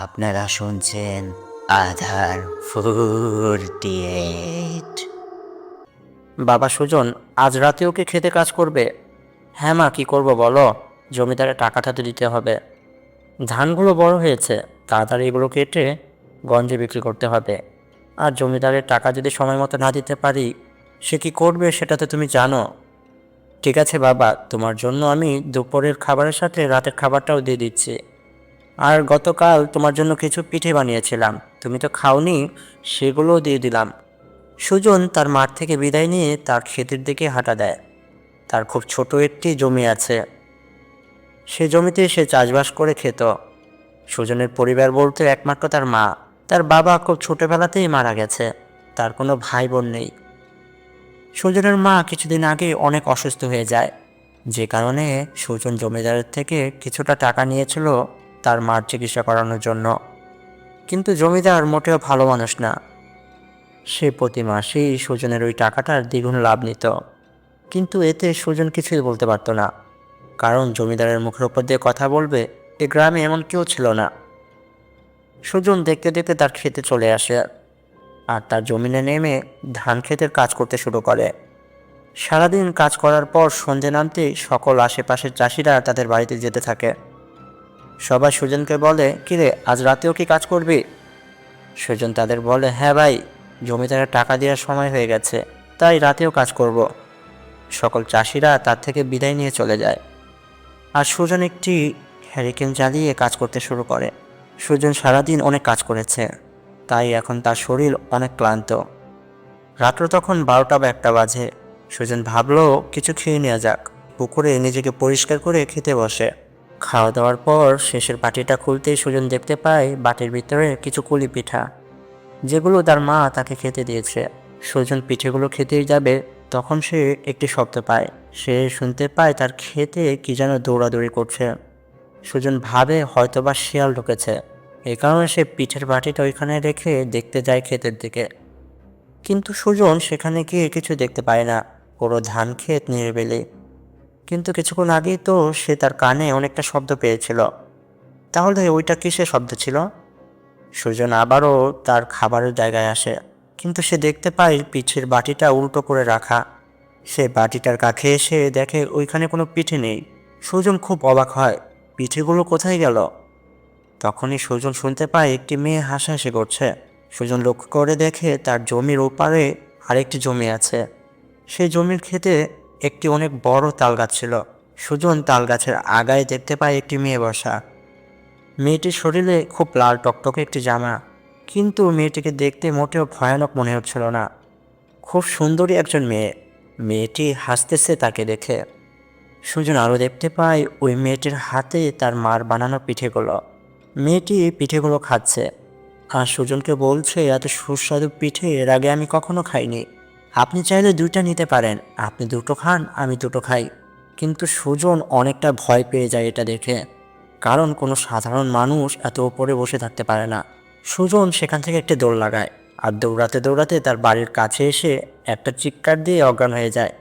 আপনারা শুনছেন আধার এইট বাবা সুজন, আজ রাতে ওকে খেতে কাজ করবে। হ্যাঁ মা, কী করব বলো? জমিদারে টাকাটা তো দিতে হবে। ধানগুলো বড় হয়েছে, তাড়াতাড়ি এগুলো কেটে গঞ্জে বিক্রি করতে হবে। আর জমিদারের টাকা যদি সময় মতো না দিতে পারি, সে কি করবে সেটা তো তুমি জানো। ঠিক আছে বাবা, তোমার জন্য আমি দুপুরের খাবারের সাথে রাতের খাবারটাও দিয়ে দিচ্ছি। আর গতকাল তোমার জন্য কিছু পিঠে বানিয়েছিলাম। তুমি তো খাওনি, সেগুলোও দিয়ে দিলাম। সুজন তার মাঠ থেকে বিদায় নিয়ে তার ক্ষেতের দিকে হাঁটা দেয়। তার খুব ছোট একটি জমি আছে। সে জমিতে সে চাষবাস করে খেত। সুজনের পরিবার বলতে একমাত্র তার মা। তার বাবা খুব ছোটবেলাতেই মারা গেছে। তার কোনো ভাই বোন নেই। সুজনের মা কিছুদিন আগে অনেক অসুস্থ হয়ে যায়। যে কারণে সুজন জমিদারের থেকে কিছুটা টাকা নিয়েছিল তার মার চিকিৎসা করানোর জন্য। কিন্তু জমিদার মোটেও ভালো মানুষ না। সে প্রতি মাসেই সুজনের ওই টাকাটার দ্বিগুণ লাভ নিত। কিন্তু এতে সুজন কিছুই বলতে পারতো না। কারণ জমিদারের মুখের উপর দিয়ে কথা বলবে এ গ্রামে এমন কেউ ছিল না। সুজন দেখতে দেখতে তার খেতে চলে আসে আর তার জমিনে নেমে ধান ক্ষেতের কাজ করতে শুরু করে। সারাদিন কাজ করার পর সন্ধে নামতেই সকল আশেপাশের চাষিরা তাদের বাড়িতে যেতে থাকে। সবাই সুজনকে বলে, কিরে, আজ রাতেও কি কাজ করবি? সুজন তাদের বলে হ্যাঁ ভাই জমিদারের টাকা দেওয়ার সময় হয়ে গেছে, তাই রাতেও কাজ করব। সকল চাষিরা তার থেকে বিদায় নিয়ে চলে যায়। আর সুজন একটি হ্যারিকেন জ্বালিয়ে কাজ করতে শুরু করে। সুজন সারাদিন অনেক কাজ করেছে, তাই এখন তার শরীর অনেক ক্লান্ত। রাত্র তখন বারোটা বা একটা বাজে। সুজন ভাবলো, কিছু খেয়ে নেওয়া যাক। পুকুরে নিজেকে পরিষ্কার করে খেতে বসে। খাওয়া দাওয়ার পর শেষের বাটিটা খুলতেই সুজন দেখতে পায় বাটির ভিতরে কিছু কুলি পিঠা, যেগুলো তার মা তাকে খেতে দিয়েছে। সুজন পিঠেগুলো খেতেই যাবে, তখন সে একটি শব্দ পায়। সে শুনতে পায় তার খেতে কি যেন দৌড়াদৌড়ি করছে। সুজন ভাবে হয়তোবা শিয়াল ঢুকেছে। এই কারণে সে পিঠের বাটিটা ওইখানে রেখে দেখতে যায় ক্ষেতের দিকে। কিন্তু সুজন সেখানে গিয়ে কিছু দেখতে পায় না। পুরো ধান ক্ষেত নিরিবিলি। কিন্তু কিছুক্ষণ আগেই তো সে তার কানে অনেকটা শব্দ পেয়েছিল। তাহলে ওইটা কিসের শব্দ ছিল? সুজন আবারও তার খাবারের জায়গায় আসে, কিন্তু সে দেখতে পায় পিঠের বাটিটা উল্টো করে রাখা। সে বাটিটার কাছে এসে দেখে ওইখানে কোনো পিঠে নেই। সুজন খুব অবাক হয়, পিঠেগুলো কোথায় গেল? তখনই সুজন শুনতে পায় একটি মেয়ে হাসাহাসি করছে। সুজন লক্ষ্য করে দেখে তার জমির ওপারে আরেকটি জমি আছে। সেই জমির ক্ষেতে একটি অনেক বড় তাল গাছ ছিল। সুজন তাল গাছের আগায় দেখতে পায় একটি মেয়ে বসা। মেয়েটির শরীরে খুব লাল টকটকে একটি জামা, কিন্তু মেয়েটিকে দেখতে মোটেও ভয়ানক মনে হচ্ছিল না। খুব সুন্দরী একজন মেয়ে। মেয়েটি হাসতেছে তাকে দেখে। সুজন আরও দেখতে পায় ওই মেয়েটির হাতে তার মার বানানো পিঠেগুলো। মেয়েটি পিঠেগুলো খাচ্ছে। আর সুজনকে বলছে, এত সুস্বাদু পিঠে এর আগে আমি কখনো খাইনি। আপনি চাইলে দুইটা নিতে পারেন। আপনি দুটো খান, আমি দুটো খাই। কিন্তু সুজন অনেকটা ভয় পেয়ে যায় এটা দেখে। কারণ কোনো সাধারণ মানুষ এত ওপরে বসে থাকতে পারে না। সুজন সেখান থেকে একটি দৌড় লাগায় আর দৌড়াতে দৌড়াতে তার বাড়ির কাছে এসে একটা চিৎকার দিয়ে অজ্ঞান হয়ে যায়।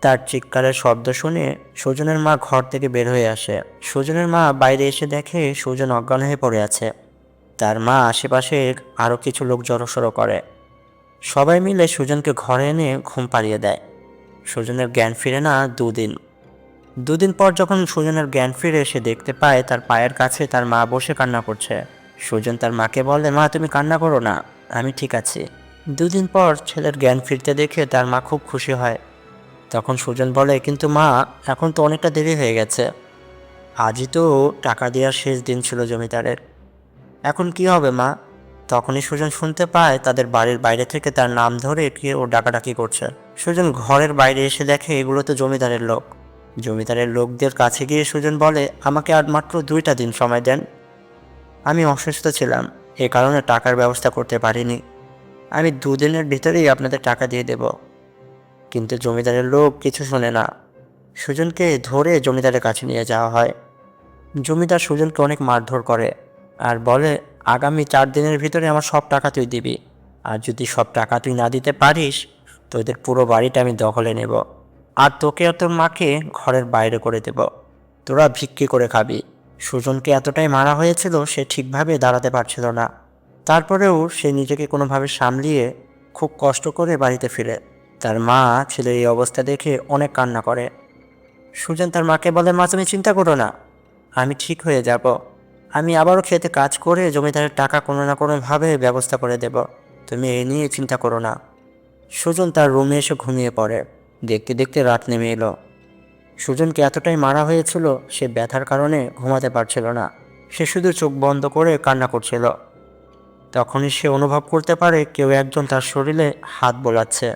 তার চিৎকারের শব্দ শুনে সুজনের মা ঘর থেকে বের হয়ে আসে। সুজনের মা বাইরে এসে দেখে সুজন অজ্ঞান হয়ে পড়ে আছে। তার মা আশেপাশে আরও কিছু লোক জড়সড়ো করে। সবাই মিলে সুজনকে ঘরে এনে ঘুম পাড়িয়ে দেয়। সুজনের জ্ঞান ফিরে না দুদিন। দুদিন পর যখন সুজনের জ্ঞান ফিরে, সে দেখতে পায় তার পায়ের কাছে তার মা বসে কান্না করছে। সুজন তার মাকে বলে, মা, তুমি কান্না করো না, আমি ঠিক আছি। দুদিন পর ছেলের জ্ঞান ফিরতে দেখে তার মা খুব খুশি হয়। তখন সুজন বলে, কিন্তু মা, এখন তো অনেকটা দেরি হয়ে গেছে। আজই তো টাকা দেওয়ার শেষ দিন ছিল জমিদারের। এখন কি হবে মা? তখনই সুজন শুনতে পায় তাদের বাড়ির বাইরে থেকে তার নাম ধরে কে ও ডাকাডাকি করছে। সুজন ঘরের বাইরে এসে দেখে এগুলো তো জমিদারের লোক। জমিদারের লোকদের কাছে গিয়ে সুজন বলে, আমাকে আর মাত্র দুইটা দিন সময় দেন। আমি অসুস্থ ছিলাম, এ কারণে টাকার ব্যবস্থা করতে পারিনি। আমি দুদিনের ভিতরেই আপনাদের টাকা দিয়ে দেব। কিন্তু জমিদারের লোক কিছু শোনে না। সুজনকে ধরে জমিদারের কাছে নিয়ে যাওয়া হয়। জমিদার সুজনকে অনেক মারধর করে। আর বলে, আগামী চার দিনের ভিতরে আমার সব টাকা তুই দিবি। আর যদি সব টাকা তুই না দিতে পারিস তোদের পুরো বাড়িটা আমি দখলে নেব। আর তোকে আর তোর মাকে ঘরের বাইরে করে দেব। তোরা ভিক্ষি করে খাবি। সুজনকে এতটাই মারা হয়েছিল, সে ঠিকভাবে দাঁড়াতে পারছিল না। তারপরেও সে নিজেকে কোনোভাবে সামলিয়ে খুব কষ্ট করে বাড়িতে ফিরে। তার মা ছেলের এই অবস্থা দেখে অনেক কান্না করে। সুজন তার মাকে বলে, মা, তুমি চিন্তা করো না। আমি ঠিক হয়ে যাব। আমি আবারও খেতে কাজ করে জমিদারের টাকা কোনো না কোনোভাবে ব্যবস্থা করে দেব। তুমি এই নিয়ে চিন্তা করো না। সুজন তার রুমে এসে ঘুমিয়ে পড়ে। দেখতে দেখতে রাত নেমে এলো। সুজনকে এতটাই মারা হয়েছিল, সে ব্যথার কারণে ঘুমাতে পারছিল না। সে শুধু চোখ বন্ধ করে কান্না করছিল। তখনই সে অনুভব করতে পারে কেউ একজন তার শরীরে হাত বোলাচ্ছে।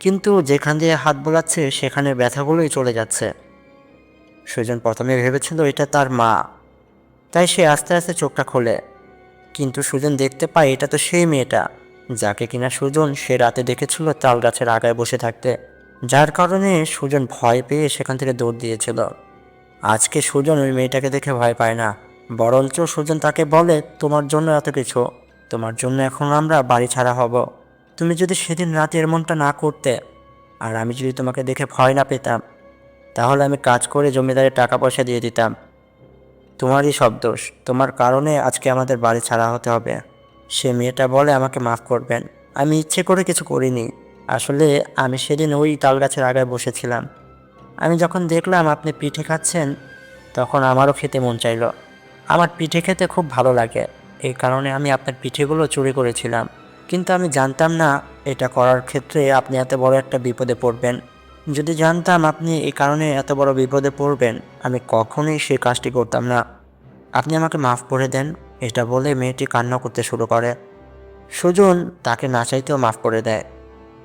কিন্তু যেখান দিয়ে হাত বোলাচ্ছে, সেখানে ব্যথাগুলোই চলে যাচ্ছে। সুজন প্রথমে ভেবেছিল এটা তার মা। তাই সে আস্তে আস্তে চোখটা খোলে। কিন্তু সুজন দেখতে পায় এটা তো সেই মেয়েটা, যাকে কিনা সুজন সে রাতে দেখেছিল তাল গাছের আগায় বসে থাকতে। যার কারণে সুজন ভয় পেয়ে সেখান থেকে দৌড় দিয়েছিল। আজকে সুজন ওই মেয়েটাকে দেখে ভয় পায় না। বরঞ্চ সুজন তাকে বলে, তোমার জন্য এত কিছু। তোমার জন্য এখন আমরা বাড়ি ছাড়া হব। তুমি যদি সেদিন রাতে এমনটা না করতে, আর আমি যদি তোমাকে দেখে ভয় না পেতাম, তাহলে আমি কাজ করে জমিদারের টাকা পয়সা দিয়ে দিতাম। তোমারই সব দোষ। তোমার কারণে আজকে আমাদের বাড়ি ছাড়া হতে হবে। সে মেয়েটা বলে আমাকে মাফ করবেন। আমি ইচ্ছে করে কিছু করিনি। আসলে আমি সেদিন ওই তাল গাছের আগায় বসেছিলাম। আমি যখন দেখলাম আপনি পিঠে খাচ্ছেন, তখন আমারও খেতে মন চাইলো। আমার পিঠে খেতে খুব ভালো লাগে। এই কারণে আমি আপনার পিঠেগুলো চুরি করেছিলাম। কিন্তু আমি জানতাম না, এটা করার ক্ষেত্রে আপনি এত বড় একটা বিপদে পড়বেন। যদি জানতাম আপনি এই কারণে এত বড় বিপদে পড়বেন, আমি কখনোই সেই কাজটি করতাম না। আপনি আমাকে মাফ করে দেন, এটা বলে মেয়েটি কান্না করতে শুরু করে। সুজন তাকে না চাইতেও মাফ করে দেয়,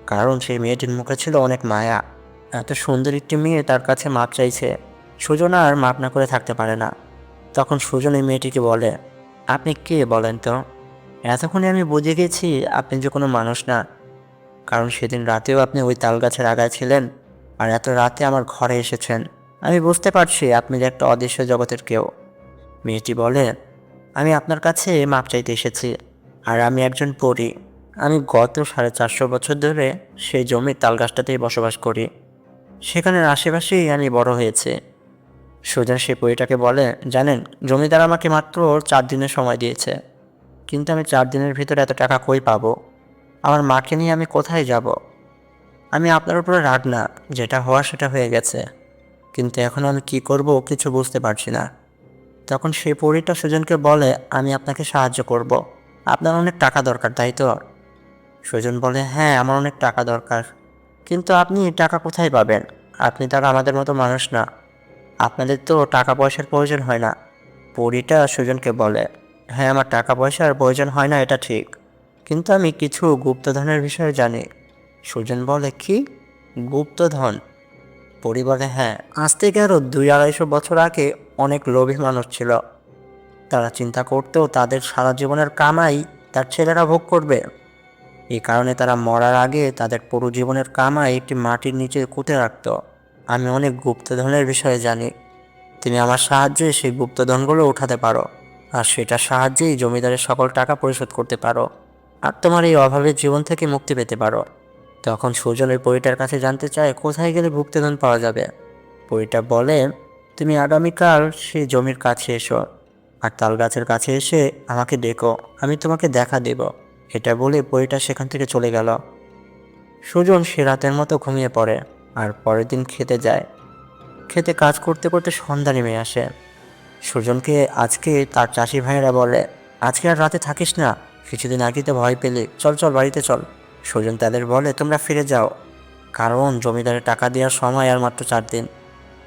কারণ সেই মেয়েটির মুখে ছিল অনেক মায়া। এত সুন্দর একটি মেয়ে তার কাছে মাপ চাইছে। সুজন আর মাপ না করে থাকতে পারে না। তখন সুজন এই মেয়েটিকে বলে, আপনি কে বলেন তো? এতক্ষণে আমি বুঝে গেছি আপনি যে কোনো মানুষ না। কারণ সেদিন রাতেও আপনি ওই তাল গাছের আগায় ছিলেন আর এত রাতে আমার ঘরে এসেছেন। আমি বুঝতে পারছি আপনি যে একটা অদৃশ্য জগতের কেউ। মেয়েটি বলে, আমি আপনার কাছে মাপ চাইতে এসেছি, আর আমি একজন পড়ি আমি গত সাড়ে চারশো বছর ধরে সেই জমির তাল গাছটাতেই বসবাস করি। সেখানের আশেপাশেই আমি বড় হয়েছে। সোজা সেই পরিটাকে বলে, জানেন, জমিদার আমাকে মাত্র চার দিনের সময় দিয়েছে, কিন্তু আমি চার দিনের ভিতরে এত টাকা কই পাবো? আমার মাকে নিয়ে আমি কোথায় যাব? আমি আপনার উপরে রাগ না, যেটা হওয়া সেটা হয়ে গেছে। কিন্তু এখন আমি কি করব কিছু বুঝতে পারছি না। তখন সেই পরিটা সুজনকে বলে, আমি আপনাকে সাহায্য করব। আপনার অনেক টাকা দরকার, তাই তো? সুজন বলে হ্যাঁ আমার অনেক টাকা দরকার। কিন্তু আপনি টাকা কোথায় পাবেন? আপনি তারা আমাদের মতো মানুষ না। আপনাদের তো টাকা পয়সার প্রয়োজন হয় না। পরিটা সুজনকে বলে হ্যাঁ আমার টাকা পয়সার প্রয়োজন হয় না, এটা ঠিক। কিন্তু আমি কিছু গুপ্তধনের বিষয়ে জানি। সুজন বলে, কি? গুপ্তধন? পরিবারে হ্যাঁ। আজ থেকে আরও দুই আড়াইশো বছর আগে অনেক লোভী মানুষ ছিল। তারা চিন্তা করতেও তাদের সারা জীবনের কামাই তার ছেলেরা ভোগ করবে। এই কারণে তারা মরার আগে তাদের পুরো জীবনের কামাই একটি মাটির নিচে কুতে রাখত। আমি অনেক গুপ্তধনের বিষয়ে জানি। তুমি আমার সাহায্যে সেই গুপ্তধনগুলো উঠাতে পারো, আর সেটার সাহায্যেই জমিদারের সকল টাকা পরিশোধ করতে পারো, আর তোমার এই অভাবের জীবন থেকে মুক্তি পেতে পারো। তখন সুজন ওই পরিটার কাছে জানতে চায় কোথায় গেলে গুপ্তধন পাওয়া যাবে। পরিটা বলে, তুমি আগামীকাল সেই জমির কাছে এসো আর তাল গাছের কাছে এসে আমাকে ডেকো, আমি তোমাকে দেখা দেব। এটা বলে পরিটা সেখান থেকে চলে গেল। সুজন সে রাতের মতো ঘুমিয়ে পড়ে আর পরের দিন খেতে যায়। খেতে কাজ করতে করতে সন্ধ্যা নেমে আসে। সুজনকে আজকে তার চাষি ভাইয়েরা বলে, আজকে আর রাতে থাকিস না, কিছুদিন আগে তো ভয় পেলে, চল চল, বাড়িতে চল। সুজন তাদের বলে, তোমরা ফিরে যাও। কারণ জমিদারের টাকা দেওয়ার সময় আর মাত্র চার দিন।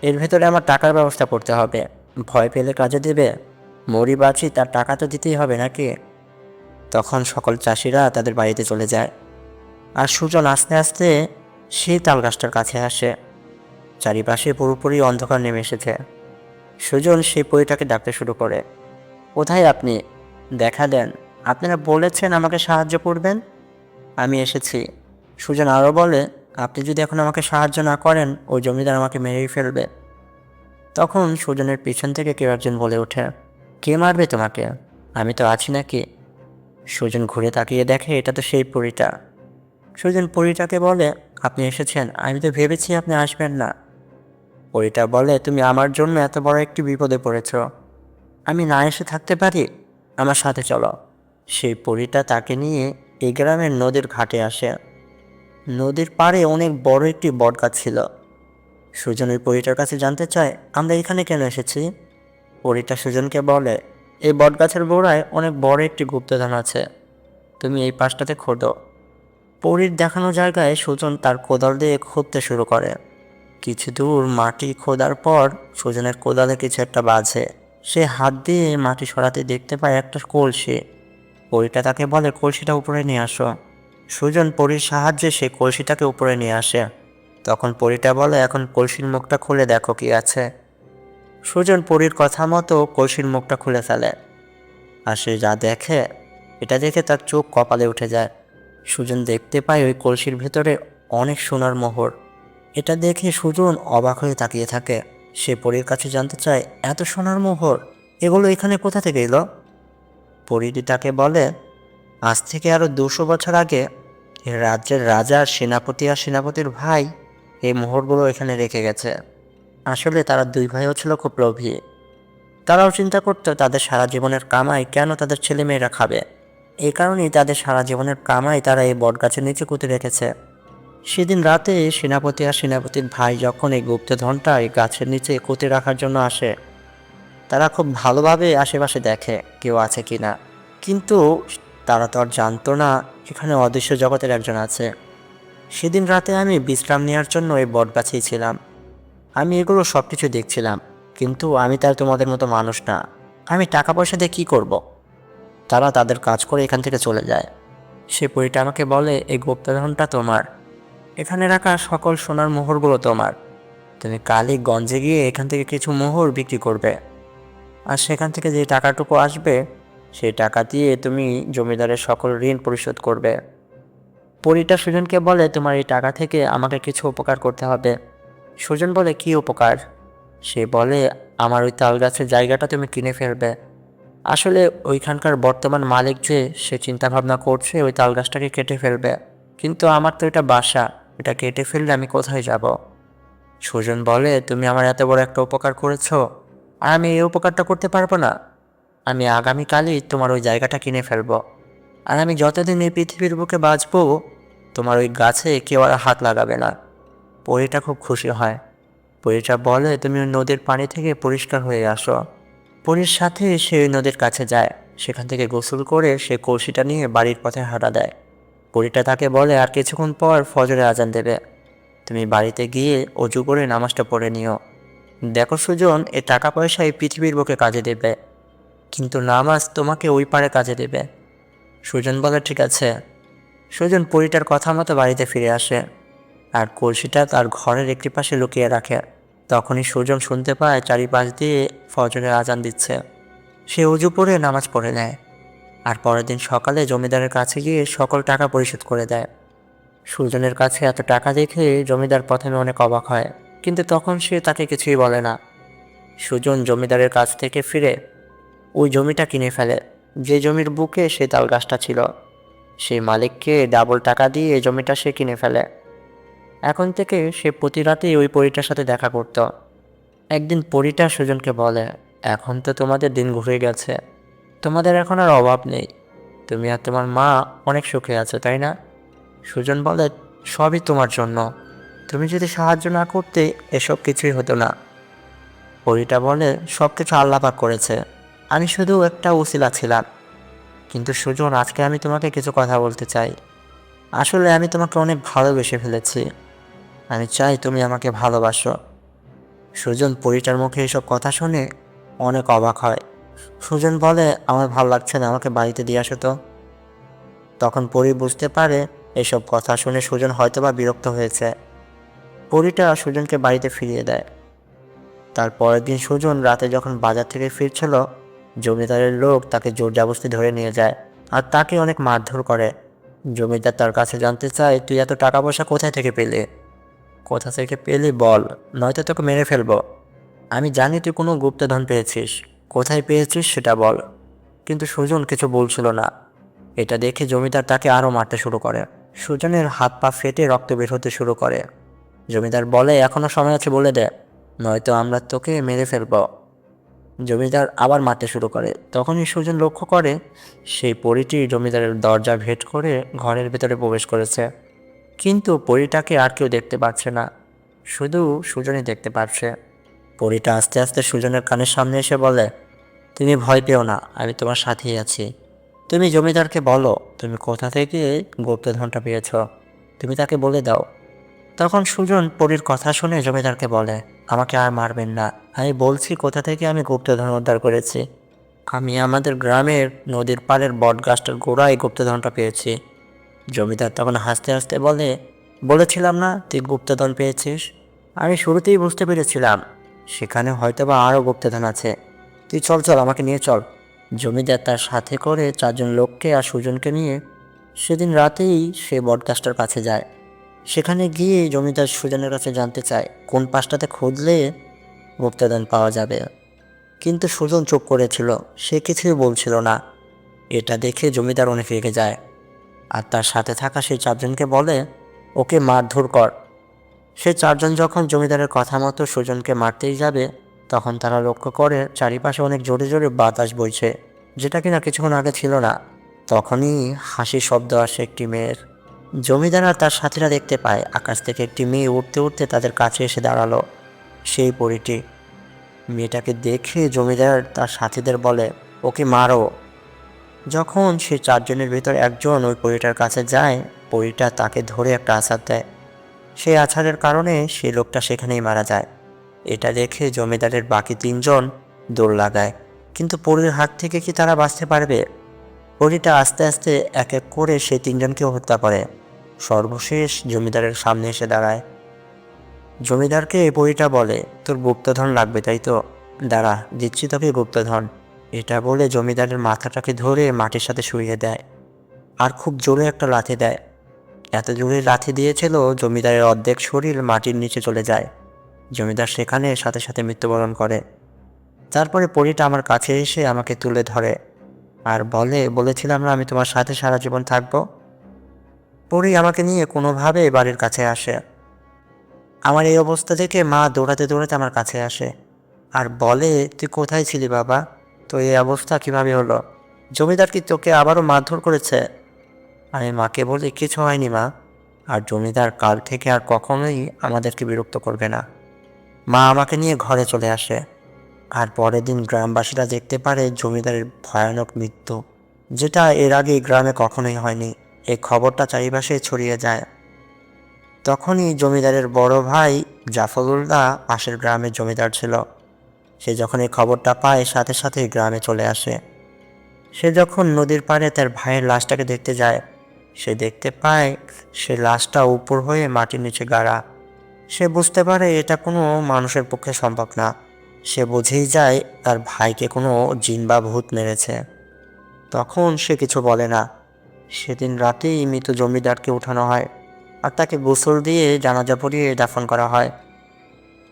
এর ভেতরে আমার টাকার ব্যবস্থা করতে হবে। ভয় পেলে কাজে দেবে। মরি বাঁচি, তার টাকা তো দিতেই হবে নাকি? তখন সকল চাষিরা তাদের বাড়িতে চলে যায়। আর সুজন আস্তে আস্তে সেই তাল গাছটার কাছে আসে। চারিপাশে পুরোপুরি অন্ধকার নেমে এসেছে। সুজন সেই পরিটাকে ডাকতে শুরু করে, কোথায় আপনি? দেখা দেন। আপনারা বলেছেন আমাকে সাহায্য করবেন? আমি এসেছি। সুজন আরও বলে, আপনি যদি এখন আমাকে সাহায্য না করেন ওই জমিদার আমাকে মেরেই ফেলবে। তখন সুজনের পিছন থেকে কেউ একজন বলে ওঠে, কে মারবে তোমাকে? আমি তো আছি নাকি? সুজন ঘুরে তাকিয়ে দেখে, এটা তো সেই পরিটা। সুজন পরিটাকে বলে, আপনি এসেছেন, আমি তো ভেবেছি আপনি আসবেন না। পরিটা বলে, তুমি আমার জন্য এত বড় একটি বিপদে পড়েছ। আমি না এসে থাকতে পারি? আমার সাথে চলো। সেই পরীটা তাকে নিয়ে এই গ্রামের নদীর ঘাটে আসে। নদীর পাড়ে অনেক বড় একটি বটগাছ ছিল। সুজন ওই পরীটার কাছে জানতে চায়, আমরা এখানে কেন এসেছি? পরীটা সুজনকে বলে, এই বটগাছের গোড়ায় অনেক বড় একটি গুপ্তধন আছে। তুমি এই পাশটাতে খোঁড়ো পরীর দেখানো জায়গায় সুজন তার কোদাল দিয়ে খুঁড়তে শুরু করে। কিছু দূর মাটি খোদার পর সুজনের কোদালে কিছু একটা বাজে। সে হাত দিয়ে মাটি সরাতে দেখতে পায় একটা কলসি। পরীটা তাকে বলে, কলসিটা উপরে নিয়ে আসো। সুজন পরীর সাহায্যে সে কলসিটাকে উপরে নিয়ে আসে। তখন পরীটা বলে, এখন কলসির মুখটা খুলে দেখো কি আছে। সুজন পরীর কথা মতো কলসির মুখটা খুলে ফেলে। আর সে যা দেখে, এটা দেখে তার চোখ কপালে উঠে যায়। সুজন দেখতে পায় ওই কলসির ভেতরে অনেক সোনার মোহর। এটা দেখে সুজন অবাক হয়ে তাকিয়ে থাকে। সে পরীর কাছে জানতে চায়, এত সোনার মোহর? এগুলো এখানে কোথা থেকে এলো? পরীটি তাকে বলে, আজ থেকে আরও দুশো বছর আগে এ রাজ্যের রাজা সেনাপতি আর সেনাপতির ভাই এই মোহরগুলো এখানে রেখে গেছে। আসলে তারা দুই ভাইও ছিল খুব লোভী। তারাও চিন্তা করতো তাদের সারা জীবনের কামাই কেন তাদের ছেলেমেয়েরা খাবে। এই কারণেই তাদের সারা জীবনের কামাই তারা এই বটগাছের নিচে পুঁতে রেখেছে। সেদিন রাতে সেনাপতি আর সেনাপতির ভাই যখন এই গুপ্তধনটা এই গাছের নিচে কুতে রাখার জন্য আসে তারা খুব ভালোভাবে আশেপাশে দেখে কেউ আছে কি না। কিন্তু তারা তো আর জানতো না এখানে অদৃশ্য জগতের একজন আছে। সেদিন রাতে আমি বিশ্রাম নেওয়ার জন্য এই বটগাছেই ছিলাম। আমি এগুলো সব কিছু দেখছিলাম, কিন্তু আমি তার তোমাদের মতো মানুষ না। আমি টাকা পয়সা দিয়ে কী করব। তারা তাদের কাজ করে এখান থেকে চলে যায়। সে পরিটা আমাকে বলে এই গুপ্তধনটা তোমার। এখানে রাখা সকল সোনার মোহরগুলো তোমার। তুমি কালই গঞ্জে গিয়ে এখান থেকে কিছু মোহর বিক্রি করবে। আর সেখান থেকে যে টাকাটুকু আসবে, সেই টাকা দিয়ে তুমি জমিদারের সকল ঋণ পরিশোধ করবে। পরিটা সুজনকে বলে, তোমার এই টাকা থেকে আমাকে কিছু উপকার করতে হবে। সুজন বলে, কি উপকার? সে বলে, আমার ওই তাল গাছের জায়গাটা তুমি কিনে ফেলবে। আসলে ওইখানকার বর্তমান মালিক যে, সে চিন্তা ভাবনা করছে, ওই তাল গাছটাকে কেটে ফেলবে। কিন্তু আমার তো এটা বাসা, এটা কেটে ফেললে আমি কোথায় যাব? সুজন বলে, তুমি আমার এত বড় একটা উপকার করেছ আর আমি এই উপকারটা করতে পারব না। আমি আগামীকালই তোমার ওই জায়গাটা কিনে ফেলব। আর আমি যতদিন এই পৃথিবীর বুকে বাঁচবো, তোমার ওই গাছে কেউ আর হাত লাগাবে না। পরীটা খুব খুশি হয়। পরীটা বলে তুমি ওই নদীর পানি থেকে পরিষ্কার হয়ে আসো। পরীর সাথে সে নদীর কাছে যায়। সেখান থেকে গোসল করে সে কলসিটা নিয়ে বাড়ির পথে হাঁটা দেয়। পরীটা তাকে বলে, আর কিছুক্ষণ পর ফজরে আজান দেবে। তুমি বাড়িতে গিয়ে অজু করে নামাজটা পড়ে নিও। দেখো সুজন, এ টাকা পয়সা এই পৃথিবীর বুকে কাজে দেবে। কিন্তু নামাজ তোমাকে ওই পারে কাজে দেবে। সুজন বলে, ঠিক আছে। সুজন পরিটার কথা মতো বাড়িতে ফিরে আসে আর কলসিটা তার ঘরের একটি পাশে লুকিয়ে রাখে। তখনই সুজন শুনতে পায় চারিপাশ দিয়ে ফজরের আজান দিচ্ছে। সে উজু পড়ে নামাজ পড়ে নেয় আর পরের দিন সকালে জমিদারের কাছে গিয়ে সকল টাকা পরিশোধ করে দেয়। সুজনের কাছে এত টাকা দেখে জমিদার প্রথমে অনেক অবাক হয়। কিন্তু তখন সে তাকে কিছুই বলে না। সুজন জমিদারের কাছ থেকে ফিরে ওই জমিটা কিনে ফেলে। যে জমির বুকে সে তাল গাছটা ছিল, সেই মালিককে ডাবল টাকা দিয়ে এই জমিটা সে কিনে ফেলে। এখন থেকে সে প্রতি রাতেই ওই পরীটার সাথে দেখা করত। একদিন পরীটা সুজনকে বলে, এখন তো তোমাদের দিন ঘুরে গেছে। তোমাদের এখন আর অভাব নেই। তুমি আর তোমার মা অনেক সুখে আছে, তাই না? সুজন বলে, সবই তোমার জন্য। তুমি যদি সাহায্য না করতে এসব কিছুই হতো না। পরীটা বলে, সব কিছু আল্লাপাক করেছে। আমি শুধু একটা উসিলা ছিলাম। কিন্তু সুজন, আজকে আমি তোমাকে কিছু কথা বলতে চাই। আসলে আমি তোমাকে অনেক ভালোবেসে ফেলেছি। আমি চাই তুমি আমাকে ভালোবাসো। সুজন, পরিটার মুখে এসব কথা শুনে অনেক অবাক হয়। সুজন বলে, আমার ভালো লাগছে না, আমাকে বাড়িতে দিয়ে আসো তো। তখন পরি বুঝতে পারে, এসব কথা শুনে সুজন হয়তোবা বিরক্ত হয়েছে। পরিটা সুজনকে বাড়িতে ফিরিয়ে দেয়। তার পরের দিন সুজন রাতে যখন বাজার থেকে ফিরছিল, জমিদারের লোক তাকে জোর জাবস্তি ধরে নিয়ে যায় আর তাকে অনেক মারধর করে। জমিদার তার কাছে জানতে চায়, তুই এত টাকা পয়সা কোথায় থেকে পেলে? কোথা থেকে পেলি বল, নয়তো তোকে মেরে ফেলব। আমি জানি তুই কোনো গুপ্তধন পেয়েছিস। কোথায় পেয়েছিস সেটা বল। কিন্তু সুজন কিছু বলছিল না। এটা দেখে জমিদার তাকে আরও মারতে শুরু করে। সুজনের হাত পা ফেটে রক্ত বের হতে শুরু করে। জমিদার বলে, এখনও সময় আছে, বলে দে, নয়তো আমরা তোকে মেরে ফেলব। জমিদার আবার মারতে শুরু করে। তখনই সুজন লক্ষ্য করে, সেই পরীটি জমিদারের দরজা ভেদ করে ঘরের ভেতরে প্রবেশ করেছে। কিন্তু পরীটাকে আর কেউ দেখতে পাচ্ছে না, শুধু সুজনই দেখতে পাচ্ছে। পরীটা আস্তে আস্তে সুজনের কানের সামনে এসে বলে, তুমি ভয় পেও না, আমি তোমার সাথেই আছি। তুমি জমিদারকে বলো, তুমি কোথা থেকে গুপ্তধনটা পেয়েছ? তুমি তাকে বলে দাও তখন সুজন পরীর কথা শুনে জমিদারকে বলে, আমাকে আর মারবেন না। আমি বলছি, কোথা থেকে আমি গুপ্তধন উদ্ধার করেছি? আমি আমাদের গ্রামের নদীর পাড়ের বট গাছটার গোড়ায় গুপ্তধনটা পেয়েছি। জমিদার তখন হাসতে হাসতে বলে, বলেছিলাম না তুই গুপ্তধন পেয়েছিস? আমি শুরুতেই বুঝতে পেরেছিলাম। সেখানে হয়তো বা আরও গুপ্তধন আছে। তুই চল চল, আমাকে নিয়ে চল। জমিদার তার সাথে করে চারজন লোককে আর সুজনকে নিয়ে সেদিন রাতেই সে বটগাছটার কাছে যায়। সেখানে গিয়ে জমিদার সুজনের কাছে জানতে চায়, কোন পাশটাতে খুঁজলে গুপ্তধন পাওয়া যাবে। কিন্তু সুজন চুপ করেছিল, সে কিছুই বলছিল না। এটা দেখে জমিদার অনেক রেগে যায়, আর তার সাথে থাকা সেই চারজনকে বলে, ওকে মারধর কর। সে চারজন যখন জমিদারের কথা মতো সুজনকে মারতেই যাবে, তখন তারা লক্ষ্য করে চারিপাশে অনেক জোরে জোরে বাতাস বইছে, যেটা কিনা কিছুক্ষণ আগে ছিল না। তখনই হাসি শব্দ আসে একটি মেয়ের। জমিদার আর তার সাথীরা দেখতে পায়, আকাশ থেকে একটি মেয়ে উঠতে উঠতে তাদের কাছে এসে দাঁড়াল। সেই পরিটি। মেয়েটাকে দেখে জমিদার তার সাথীদের বলে, ওকে মারো। যখন সে চারজনের ভিতর একজন ওই পরিটার কাছে যায়, পরিটা তাকে ধরে একটা আছাড় দেয়। সেই আছাড়ের কারণে সেই লোকটা সেখানেই মারা যায়। এটা দেখে জমিদারের বাকি তিনজন দৌড় লাগায়। কিন্তু পরীর হাত থেকে কি তারা বাঁচতে পারবে? পরীটা আস্তে আস্তে এক এক করে সে তিনজনকেও হত্যা করে। সর্বশেষ জমিদারের সামনে এসে দাঁড়ায়। জমিদারকে এই বইটা বলে, তোর গুপ্তধন লাগবে, তাই তো? দাঁড়া, দিচ্ছি তোকে গুপ্তধন। এটা বলে জমিদারের মাথাটাকে ধরে মাটির সাথে শুইয়ে দেয় আর খুব জোরে একটা লাথি দেয়। এত জোরে লাথি দিয়েছিল জমিদারের অর্ধেক শরীর মাটির নিচে চলে যায়। জমিদার সেখানে সাথে সাথে মৃত্যুবরণ করে। তারপরে পরীটা আমার কাছে এসে আমাকে তুলে ধরে। আর বলে, বলেছিলাম না আমি তোমার সাথে সারা জীবন থাকব। পরী আমাকে নিয়ে কোনোভাবে বাড়ির কাছে আসে। আমার এই অবস্থা থেকে মা দৌড়াতে দৌড়াতে আমার কাছে আসে। আর বলে, তুই কোথায় ছিলি বাবা? তো এই অবস্থা কীভাবে হলো? জমিদার কি তোকে আবারও মারধর করেছে? আমি মাকে বলি, কিছু হয়নি মা। আর জমিদার কাল থেকে আর কখনোই আমাদেরকে বিরক্ত করবে না। মা আমাকে নিয়ে ঘরে চলে আসে। আর পরের দিন গ্রামবাসীরা দেখতে পারে জমিদারের ভয়ানক মৃত্যু, যেটা এর আগে গ্রামে কখনোই হয়নি। এই খবরটা চারিপাশে ছড়িয়ে যায়। তখনই জমিদারের বড় ভাই জাফরুল্লাহ পাশের গ্রামের জমিদার ছিল। সে যখন এই খবরটা পায়, সাথে সাথে গ্রামে চলে আসে। সে যখন নদীর পাড়ে তার ভাইয়ের লাশটাকে দেখতে যায়, সে দেখতে পায় সে লাশটা উপর হয়ে মাটির নিচে গাড়া। সে বুঝতে পারে এটা কোনো মানুষের পক্ষে সম্ভব না। সে বুঝেই যায় তার ভাইকে কোনো জিন বা ভূত মেরেছে। তখন সে কিছু বলে না। সেদিন রাতেই মৃত জমিদারকে উঠানো হয় আর তাকে গোসল দিয়ে জানাজা পরিয়ে দাফন করা হয়।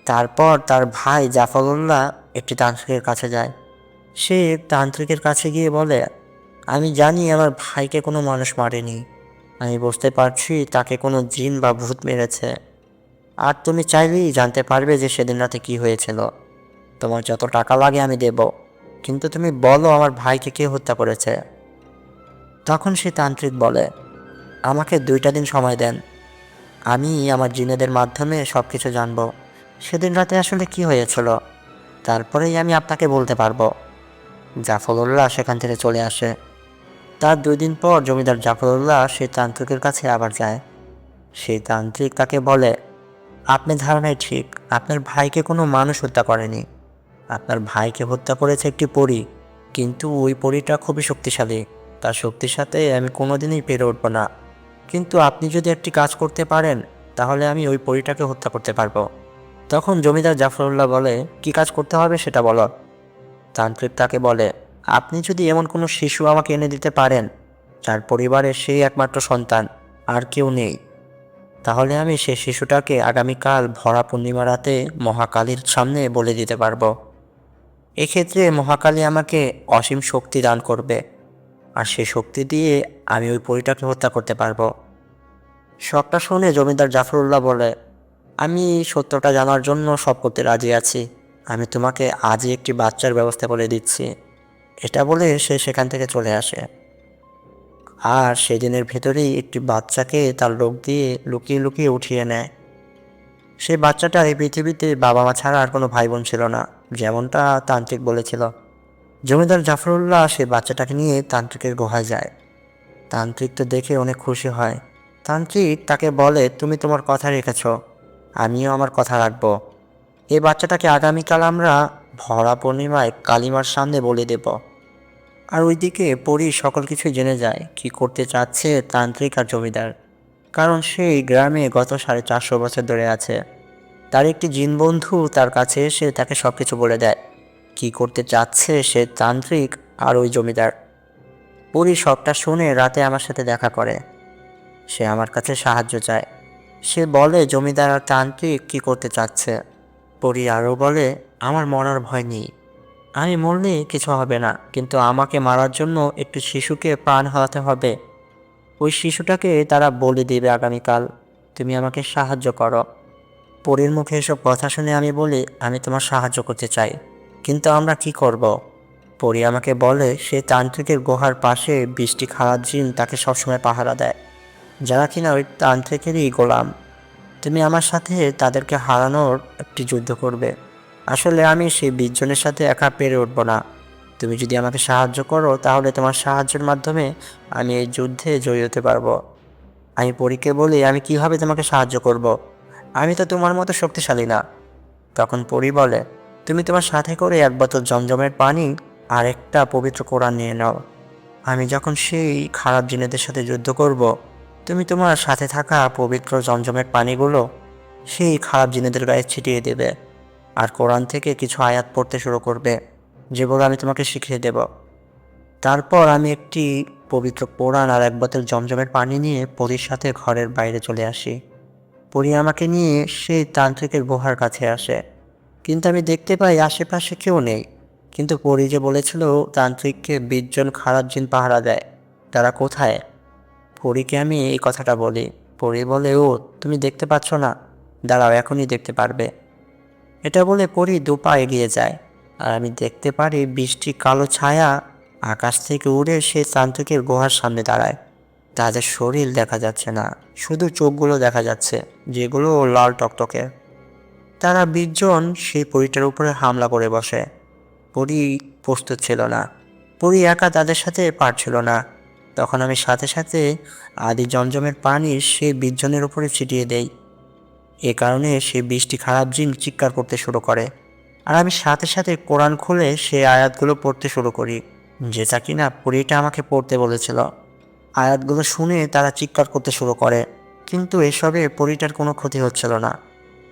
তারপর তার ভাই জাফরুল্লাহ একটি তান্ত্রিকের কাছে যায়। সে তান্ত্রিকের কাছে গিয়ে বলে, আমি জানি আমার ভাইকে কোনো মানুষ মারেনি। আমি বুঝতে পারছি তাকে কোনো জিন বা ভূত মেরেছে। আর তুমি চাইলেই জানতে পারবে যে সেদিন রাতে কী হয়েছিল। তোমার যত টাকা লাগে আমি দেব। কিন্তু তুমি বলো আমার ভাইকে কে হত্যা করেছে। তখন সে তান্ত্রিক বলে, আমাকে দুইটা দিন সময় দেন। আমি আমার জিনেদের মাধ্যমে সব কিছু জানব। সেদিন রাতে আসলে কি হয়েছিল? তারপরেই আমি আপনাকে বলতে পারব। জাফরুল্লাহ সেখান থেকে চলে আসে। তার দুই দিন পর জমিদার জাফরুল্লাহ সেই তান্ত্রিকের কাছে আবার যায়। সেই তান্ত্রিক তাকে বলে, আপনি ধারণাই ঠিক। আপনার ভাইকে কোনো মানুষ হত্যা করেনি। আপনার ভাইকে হত্যা করেছে একটি পরী, কিন্তু ওই পরীটা খুবই শক্তিশালী। তার শক্তির সাথে আমি কোনোদিনই পেরে উঠবো না। কিন্তু আপনি যদি একটি কাজ করতে পারেন, তাহলে আমি ওই পরীটাকে হত্যা করতে পারব। তখন জমিদার জাফরুল্লাহ বলে, কি কাজ করতে হবে সেটা বলো। তান্ত্রিক তাকে বলে, আপনি যদি এমন কোনো শিশু আমাকে এনে দিতে পারেন, যার পরিবারের সেই একমাত্র সন্তান, আর কেউ নেই, তাহলে আমি সেই শিশুটাকে আগামীকাল ভরা পূর্ণিমা রাতে মহাকালীর সামনে বলে দিতে পারব। এক্ষেত্রে মহাকালী আমাকে অসীম শক্তি দান করবে। আর সেই শক্তি দিয়ে আমি ওই পরিটাকে হত্যা করতে পারব। সবটা শুনে জমিদার জাফরুল্লাহ বলে, আমি সত্যটা জানার জন্য সব করতে রাজি আছি। আমি তোমাকে আজই একটি বাচ্চার ব্যবস্থা করে দিচ্ছি। এটা বলে সে সেখান থেকে চলে আসে। আর সেদিনের ভেতরেই একটি বাচ্চাকে তার লোক দিয়ে লুকিয়ে লুকিয়ে উঠিয়ে নেয়। সেই বাচ্চাটা এই পৃথিবীতে বাবা মা ছাড়া আর কোনো ভাই বোন ছিল না। যেমনটা তান্ত্রিক বলেছিল। জমিদার জাফরুল্লাহ সে বাচ্চাটাকে নিয়ে তান্ত্রিকের গুহায় যায়। তান্ত্রিক তো দেখে অনেক খুশি হয়। তান্ত্রিক তাকে বলে, তুমি তোমার কথা রেখেছ, আমিও আমার কথা রাখব। এই বাচ্চাটাকে আগামীকাল আমরা ভরা পূর্ণিমায় কালিমার সামনে বলে দেব। আর ওইদিকে পরি সকল কিছুই জেনে যায়, কি করতে চাচ্ছে তান্ত্রিক আর জমিদার। কারণ সেই গ্রামে গত সাড়ে চারশো বছর ধরে আছে। তার একটি জিন বন্ধু তার কাছে এসে তাকে সব কিছু বলে দেয়। কি করতে চাচ্ছে সে তান্ত্রিক আর ওই জমিদার। পরি সবটা শুনে রাতে আমার সাথে দেখা করে। সে আমার কাছে সাহায্য চায়। সে বলে, জমিদার আর তান্ত্রিক কী করতে চাচ্ছে? পরি আরও বলে, আমার মরার ভয় নেই। আমি মরলে কিছু হবে না, কিন্তু আমাকে মারার জন্য একটু শিশুকে প্রাণ হারাতে হবে। ওই শিশুটাকে তারা বলে দেবে আগামীকাল। তুমি আমাকে সাহায্য করো। পরীর মুখে এসব কথা শুনে আমি বলি, আমি তোমার সাহায্য করতে চাই। কিন্তু আমরা কি করব। পরী আমাকে বলে, সে তান্ত্রিকের গুহার পাশে বৃষ্টি খারাপ জিন তাকে সবসময় পাহারা দেয়। যারা কিনা ওই তান্ত্রিকেরই গোলাম, তুমি আমার সাথে তাদেরকে হারানোর একটি যুদ্ধ করবে। আসলে আমি সেই বিশজনের সাথে একা পেরে উঠবো না। তুমি যদি আমাকে সাহায্য করো, তাহলে তোমার সাহায্যের মাধ্যমে আমি এই যুদ্ধে জয়ী হতে পারব। আমি পরীকে বলি, আমি কীভাবে তোমাকে সাহায্য করব। আমি তো তোমার মতো শক্তিশালী না। তখন পরি বলে, তুমি তোমার সাথে করে এক বোতল জমজমের পানি আর একটা পবিত্র কোরআন নিয়ে নাও। আমি যখন সেই খারাপ জিনেদের সাথে যুদ্ধ করব, তুমি তোমার সাথে থাকা পবিত্র জমজমের পানিগুলো সেই খারাপ জিনেদের গায়ে ছিটিয়ে দেবে আর কোরআন থেকে কিছু আয়াত পড়তে শুরু করবে যেগুলো আমি তোমাকে শিখিয়ে দেব। তারপর আমি একটি পবিত্র কোরআন আর এক বোতল জমজমের পানি নিয়ে পরীর সাথে ঘরের বাইরে চলে আসি। পরী আমাকে নিয়ে সেই তান্ত্রিকের গুহার কাছে আসে। কিন্তু আমি দেখতে পাই আশেপাশে কেউ নেই। কিন্তু পরী যে বলেছিল, তান্ত্রিককে বিশজন খারাপ জিন পাহারা দেয়, তারা কোথায়? পরীকে আমি এই কথাটা বলি। পরী বলে, ও, তুমি দেখতে পাচ্ছ না। দাঁড়াও, এখনই দেখতে পারবে। এটা বলে পরী দুপা এগিয়ে যায়। আর আমি দেখতে পারি বৃষ্টি, কালো ছায়া আকাশ থেকে উড়ে সে তান্ত্রিকের গুহার সামনে দাঁড়ায়। তাদের শরীর দেখা যাচ্ছে না, শুধু চোখগুলো দেখা যাচ্ছে, যেগুলো লাল টকটকে। তারা বিশজন সেই পরীটার উপরে হামলা করে বসে। পরী প্রস্তুত ছিল না। পরী একা তাদের সাথে পারছিল না। তখন আমি সাথে সাথে আদি জমজমের পানি সেই বিশজনের উপরে ছিটিয়ে দেই। এ কারণে সে বৃষ্টি খারাপ জিন চিৎকার করতে শুরু করে। আর আমি সাথে সাথে কোরআন খুলে সেই আয়াতগুলো পড়তে শুরু করি, যেটা কিনা পরীটা আমাকে পড়তে বলেছিল। আয়াতগুলো শুনে তারা চিৎকার করতে শুরু করে। কিন্তু এসবে পরীটার কোনো ক্ষতি হচ্ছিল না।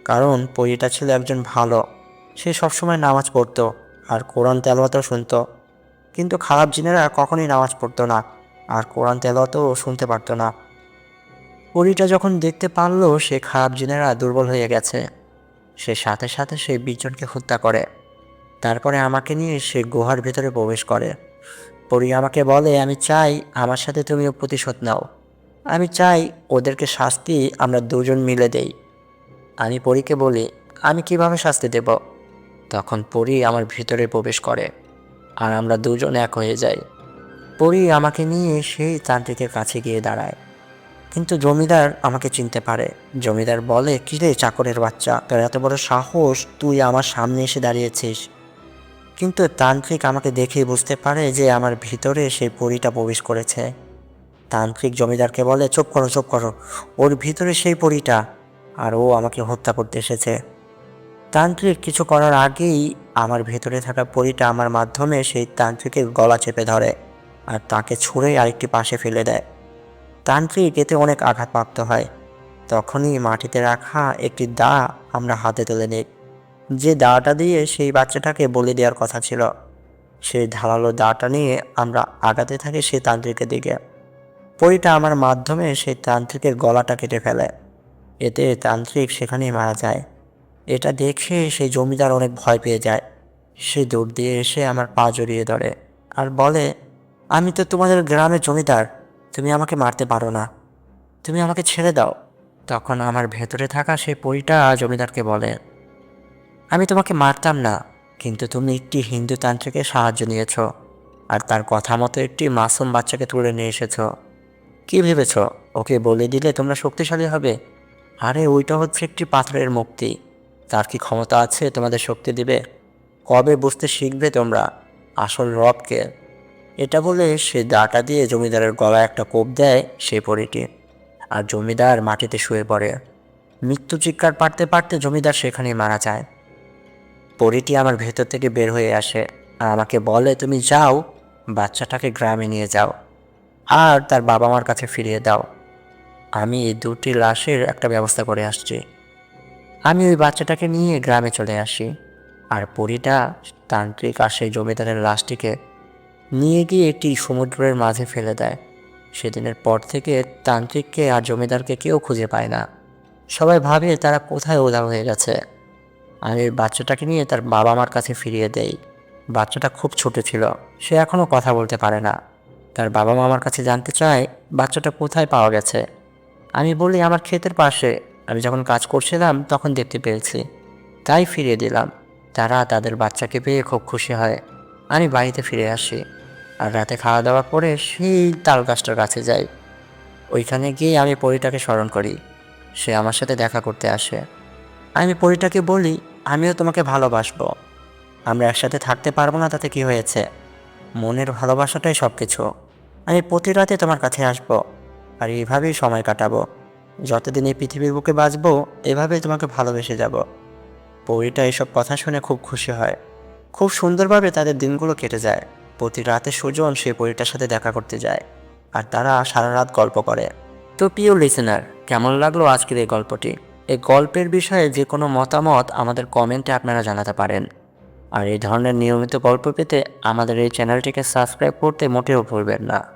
কারণ পরীটা ছিল একজন ভালো। সে সবসময় নামাজ পড়তো আর কোরআন তেলাওয়াতও শুনতো। কিন্তু খারাপ জিনেরা কখনই নামাজ পড়তো না আর কোরআন তেলাওয়াতও শুনতে পারতো না। পরীটা যখন দেখতে পারল, সে খারাপ জিনেরা দুর্বল হয়ে গেছে। সে সাথে সাথে সেই বিজনকে হত্যা করে। তারপরে আমাকে নিয়ে সে গুহার ভেতরে প্রবেশ করে। পরী আমাকে বলে, আমি চাই আমার সাথে তুমিও প্রতিশোধ নাও। আমি চাই ওদেরকে শাস্তি আমরা দুজন মিলে দেই। আমি পরীকে বলি, আমি কীভাবে শাস্তি দেব? তখন পরী আমার ভিতরে প্রবেশ করে, আর আমরা দুজন এক হয়ে যাই। পরী আমাকে নিয়ে সেই তান্ত্রিকের কাছে গিয়ে দাঁড়ায়। কিন্তু জমিদার আমাকে চিনতে পারে। জমিদার বলে, কিরে চাকরের বাচ্চা, তোর এত বড় সাহস, তুই আমার সামনে এসে দাঁড়িয়েছিস। কিন্তু তান্ত্রিক আমাকে দেখে বুঝতে পারে যে আমার ভিতরে সেই পরীটা প্রবেশ করেছে। তান্ত্রিক জমিদারকে বলে, চুপ করো চুপ করো। ওর ভিতরে সেই পরীটা, আর ও আমাকে হত্যা করতে এসেছে। তান্ত্রিক কিছু করার আগেই আমার ভেতরে থাকা পরীটা আমার মাধ্যমে সেই তান্ত্রিকের গলা চেপে ধরে আর তাকে ছুঁড়ে আরেকটি পাশে ফেলে দেয়। তান্ত্রিক এতে অনেক আঘাতপ্রাপ্ত হয়। তখনই মাটিতে রাখা একটি দা আমরা হাতে তুলে নিই। যে দাটা দিয়ে সেই বাচ্চাটাকে বলে দেওয়ার কথা ছিল। সেই ধারালো দাটা নিয়ে আমরা আগাতে থাকি সেই তান্ত্রিকের দিকে। পরিটা আমার মাধ্যমে সেই তান্ত্রিকের গলাটা কেটে ফেলে। এতে তান্ত্রিক সেখানেই মারা যায়। এটা দেখে সেই জমিদার অনেক ভয় পেয়ে যায়। সে দৌড় দিয়ে এসে আমার পা জড়িয়ে ধরে আর বলে, আমি তো তোমাদের গ্রামের জমিদার, তুমি আমাকে মারতে পারো না। তুমি আমাকে ছেড়ে দাও। তখন আমার ভেতরে থাকা সেই পরিটা জমিদারকে বলে আমি তোমাকে মারতাম না, কিন্তু তুমি একটি হিন্দু তান্ত্রিকের সাহায্য নিয়েছ, আর তার কথা মতো একটি মাসুম বাচ্চাকে তুলে নিয়ে এসেছ। কি ভেবেছ? ওকে বলে দিলে তোমরা শক্তিশালী হবে? আরে, ওইটা হচ্ছে একটি পাথরের মুক্তি। তার কি ক্ষমতা আছে, তোমাদের শক্তি দিবে? কবে বুঝতে শিখবে তোমরা? আসল রবকে এটা বলে সে দাটা দিয়ে জমিদারের গলায় একটা কোপ দেয় সেই পরিটি, আর জমিদার মাটিতে শুয়ে পড়ে। মৃত্যু চিৎকার পারতে পারতে জমিদার সেখানেই মারা যায়। পরিটি আমার ভেতর থেকে বের হয়ে আসে। আর আমাকে বলে, তুমি যাও, বাচ্চাটাকে গ্রামে নিয়ে যাও আর তার বাবা মার কাছে ফিরিয়ে দাও। আমি এই দুটি লাশের একটা ব্যবস্থা করে আসছি। আমি ওই বাচ্চাটাকে নিয়ে গ্রামে চলে আসি আর পরিটা তান্ত্রিক আর সেই জমিদারের লাশটিকে নিয়ে গিয়ে একটি সমুদ্রের মাঝে ফেলে দেয়। সেদিনের পর থেকে তান্ত্রিককে আর জমিদারকে কেউ খুঁজে পায় না। সবাই ভাবে তারা কোথায় উধাও হয়ে গেছে। আমি বাচ্চাটাকে নিয়ে তার বাবা মার কাছে ফিরিয়ে দেই। বাচ্চাটা খুব ছোট ছিল, সে এখনও কথা বলতে পারে না। তার বাবা মা আমার কাছে জানতে চায়, বাচ্চাটা কোথায় পাওয়া গেছে। আমি বলি, আমার ক্ষেতের পাশে। আমি যখন কাজ করছিলাম, তখন দেখতে পেয়েছি। তাই ফিরিয়ে দিলাম। তারা তাদের বাচ্চাকে পেয়ে খুব খুশি হয়। আমি বাড়িতে ফিরে আসি। আর রাতে খাওয়া দাওয়া করে সেই তাল গাছটার কাছে যাই। ওইখানে গিয়ে আমি পরিটাকে স্মরণ করি। সে আমার সাথে দেখা করতে আসে। আমি পরিটাকে বলি আমিও তোমাকে ভালোবাসবো। আমরা একসাথে থাকতে পারব না, তাতে কি হয়েছে? মনের ভালোবাসাটাই সব কিছু আমি প্রতি রাতে তোমার কাছে আসব আর এইভাবেই সময় কাটাবো। যতদিন এই পৃথিবীর বুকে বাঁচবো, এভাবেই তোমাকে ভালোবেসে যাব। পরিটা এসব কথা শুনে খুব খুশি হয়। খুব সুন্দরভাবে তাদের দিনগুলো কেটে যায়। প্রতি রাতে সুজন সে পরিটার সাথে দেখা করতে যায় আর তারা সারা রাত গল্প করে। তো প্রিয় লিসেনার কেমন লাগল আজকের এই গল্পটি? এই গল্পের বিষয়ে যে কোনো মতামত আমাদের কমেন্টে আপনারা জানাতে পারেন। আর এই ধরনের নিয়মিত গল্প পেতে আমাদের এই চ্যানেলটিকে সাবস্ক্রাইব করতে মোটেও ভুলবেন না।